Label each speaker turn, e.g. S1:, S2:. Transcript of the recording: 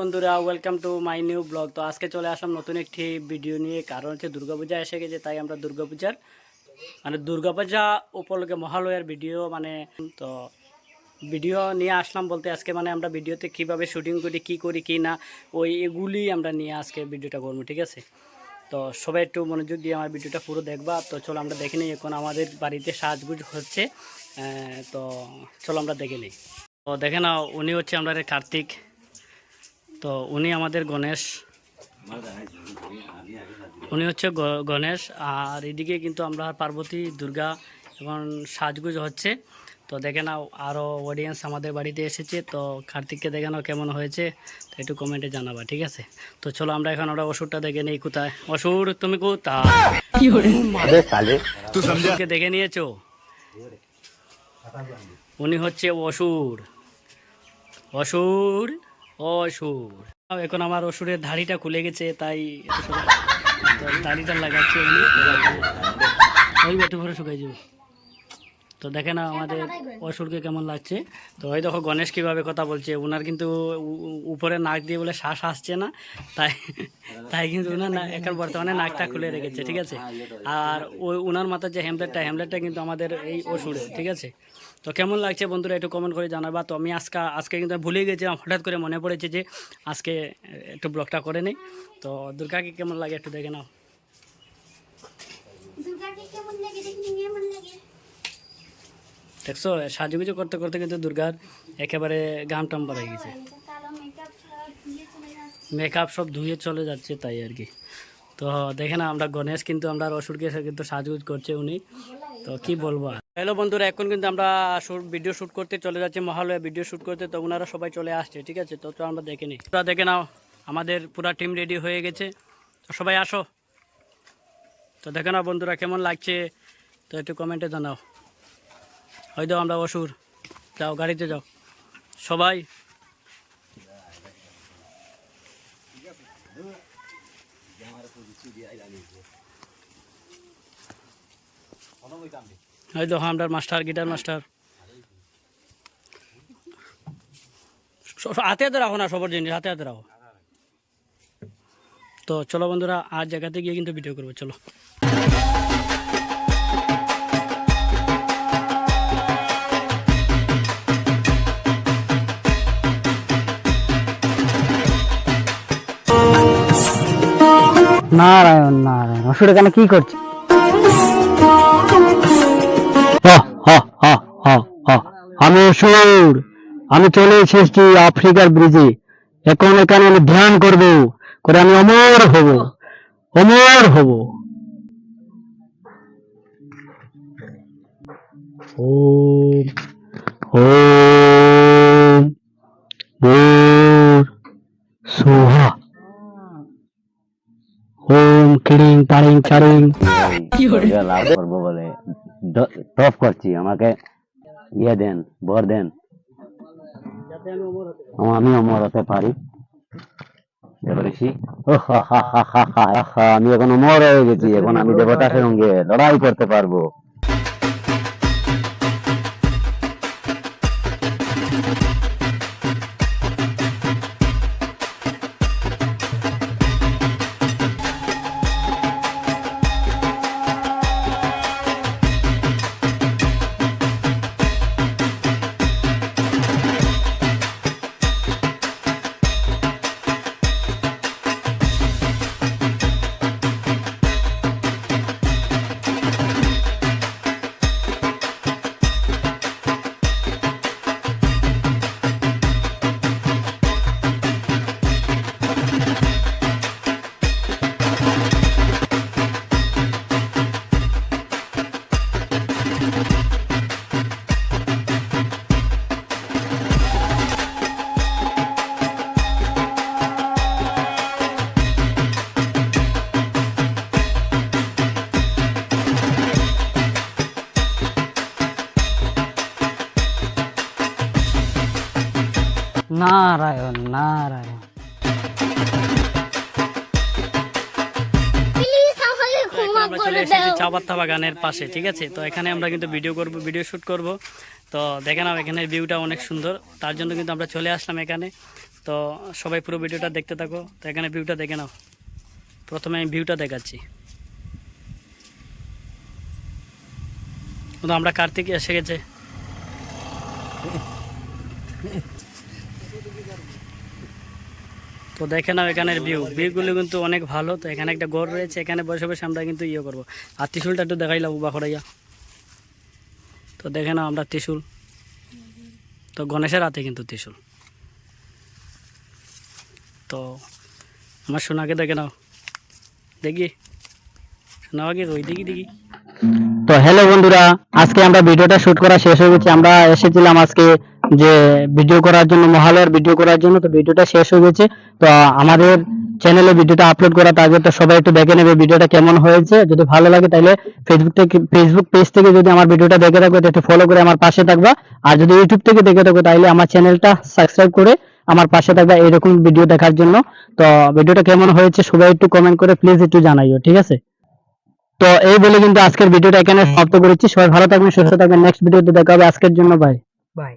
S1: বন্ধুরা welcome to my new blog তো আজকে চলে আসলাম নতুন একটি ভিডিও নিয়ে। কারণ হচ্ছে দুর্গাপূজা এসে গেছে, তাই আমরা দুর্গাপূজার মানে দুর্গাপূজা উপলক্ষে মহালয়ার ভিডিও মানে তো ভিডিও নিয়ে আসলাম বলতে আজকে মানে আমরা ভিডিওতে কীভাবে শুটিং করি, কি করি, কি না, ওই এগুলি আমরা নিয়ে আজকে ভিডিওটা করব, ঠিক আছে? তো সবাই একটু মনোযোগ দিয়ে আমার ভিডিওটা পুরো দেখবা। তো চলো আমরা দেখে নিই, এখন আমাদের বাড়িতে সাজগুজ হচ্ছে। তো চলো আমরা দেখে নিই। তো দেখে নাও, উনি হচ্ছে আমাদের কার্তিক। তো উনি আমাদের গণেশ। উনি হচ্ছে গণেশ। আর এদিকে কিন্তু আমরা পার্বতী দুর্গা এবং সাজগুজ হচ্ছে। তো দেখে নাও আরও অডিয়েন্স আমাদের বাড়িতে এসেছে। তো কার্তিককে দেখে নাও কেমন হয়েছে। তো একটু কমেন্টে জানাবা ঠিক আছে? তো চলো আমরা এখন আমরা অসুরটা দেখে নিই কোথায়। অসুর তুমি কোথায়? দেখে নিয়েছো? উনি হচ্ছে অসুর। অসুর? অসুর। এখন আমার অসুরের ধাড়িটা খুলে গেছে, তাই দাড়িটা লাগাচ্ছে ওই একটু করে শুকাই যাবে। তো দেখে না, আমাদের অসুরকে কেমন লাগছে। তো ওই দেখো, গণেশ কীভাবে কথা বলছে। ওনার কিন্তু উপরে নাক দিয়ে বলে শ্বাস আসছে না, তাই তাই কিন্তু ওনার এখন বর্তমানে নাকটা খুলে রেখেছে, ঠিক আছে? আর ওই ওনার মাথার যে হ্যামলেটটা হ্যামলেটটা কিন্তু আমাদের এই অসুরের, ঠিক আছে? তো কেমন লাগছে বন্ধুরা একটু কমেন্ট করে জানাবা? তো আমি আজকে আজকে কিন্তু ভুলে গেছিলাম হঠাৎ করে মনে পড়েছে যে আজকে একটু ব্লগটা করে নিই। তো দুর্গাকে কেমন লাগে একটু দেখে নাও। দেখছ সাজুগুজু করতে করতে কিন্তু দুর্গার একেবারে গাম টাম পড়ে গেছে।
S2: মেকআপ
S1: সব ধুয়ে চলে যাচ্ছে তাই আর কি। তো দেখে না আমরা গণেশ, কিন্তু আমরা অসুরকে কিন্তু সাজগুজ করছে উনি। তো কি বলব? হ্যালো বন্ধুরা, এখন কিন্তু আমরা ভিডিও শ্যুট করতে চলে যাচ্ছি, মহালয়া ভিডিও শ্যুট করতে। তো ওনারা সবাই চলে আসছে, ঠিক আছে? তো তো আমরা দেখে নিই তোরা দেখে নাও, আমাদের পুরা টিম রেডি হয়ে গেছে। তো সবাই আসো। তো দেখে নাও বন্ধুরা, কেমন লাগছে? তো একটু কমেন্টে জানাও। হয়তো আমরা অসুর। যাও, গাড়িতে যাও। সবাই। এই দেখো, আমরা মাস্টার, গিটার মাস্টার। হাতে হাতে রাখো না সবার জিনিস, হাতে হাতে রাখো। তো চলো বন্ধুরা, আর জায়গাতে গিয়ে কিন্তু ভিডিও করব, চলো। নারায়ণ নারায়ণ, অসুর এখানে কি করছে? আমি অসুর, আমি চলে এসেছি আফ্রিকার ব্রিজে। এখন এখানে আমি ধ্যান করব, করে আমি অমর হব অমর হব। ওম ওম ওম ক্লিং পারিং চারিং
S3: লাভ করব বলে করছি আমাকে ইয়ে দেন বর দেন ও, আমি অমর হতে পারি এবারেছি ও হা হা হা হা হা, আহা, আমি এখন অমর হয়ে গেছি এখন আমি দেবতার সঙ্গে লড়াই করতে পারব
S1: নারায়ণ নারায়ণ। আমরা চলে এসেছি চাপাত্তা বাগানের পাশে ঠিক আছে? তো এখানে আমরা কিন্তু ভিডিও করব ভিডিও শ্যুট করব। তো দেখে নাও এখানের ভিউটা অনেক সুন্দর। তার জন্য কিন্তু আমরা চলে আসলাম এখানে।
S4: তো সবাই পুরো ভিডিওটা দেখতে থাকো। তো এখানে ভিউটা দেখে নাও। প্রথমে আমি ভিউটা দেখাচ্ছি। তো আমরা কার্তিক এসে গেছে। তো দেখে নাও এখানের ভিউ ভিউগুলো কিন্তু অনেক ভালো, তো এখানে একটা ঘর রয়েছে, এখানে বসে বসে আমরা কিন্তু ইয়ে করব। আর ত্রিশুলটা একটু দেখাইলাম উবা করাইয়া তো দেখে নাও আমরা ত্রিশুল। তো গণেশের হাতে কিন্তু ত্রিশুল। তো আমার সোনাকে দেখে নাও। দেখি। সোনা ওই দেখি দেখি।
S1: তো হ্যালো বন্ধুরা, আজকে আমরা ভিডিওটা শুট করা শেষ হয়ে গেছে। আমরা এসেছিলাম আজকে যে ভিডিও করার জন্য, মহালয়ার ভিডিও করার জন্য তো ভিডিওটা শেষ হয়ে গেছে। তো আমাদের চ্যানেলে ভিডিওটা আপলোড করা থাকবে তো সবাই একটু দেখে নেবে ভিডিওটা কেমন হয়েছে। যদি ভালো লাগে তাহলে ফেসবুক থেকে ফেসবুক পেজ থেকে যদি আমার ভিডিওটা দেখে থাকবে তো একটু ফলো করে আমার পাশে থাকবা। আর যদি ইউটিউব থেকে দেখে থাকো, তাহলে আমার চ্যানেলটা সাবস্ক্রাইব করে আমার পাশে থাকবা এরকম ভিডিও দেখার জন্য। তো ভিডিওটা কেমন হয়েছে সবাই একটু কমেন্ট করে প্লিজ একটু জানাইও, ঠিক আছে? তো এই বলে কিন্তু আজকের ভিডিওটা এখানে সমাপ্ত করেছি। সবাই ভালো থাকবেন, সুস্থ থাকবেন। নেক্সট ভিডিওতে দেখা হবে। আজকের জন্য বাই
S4: বাই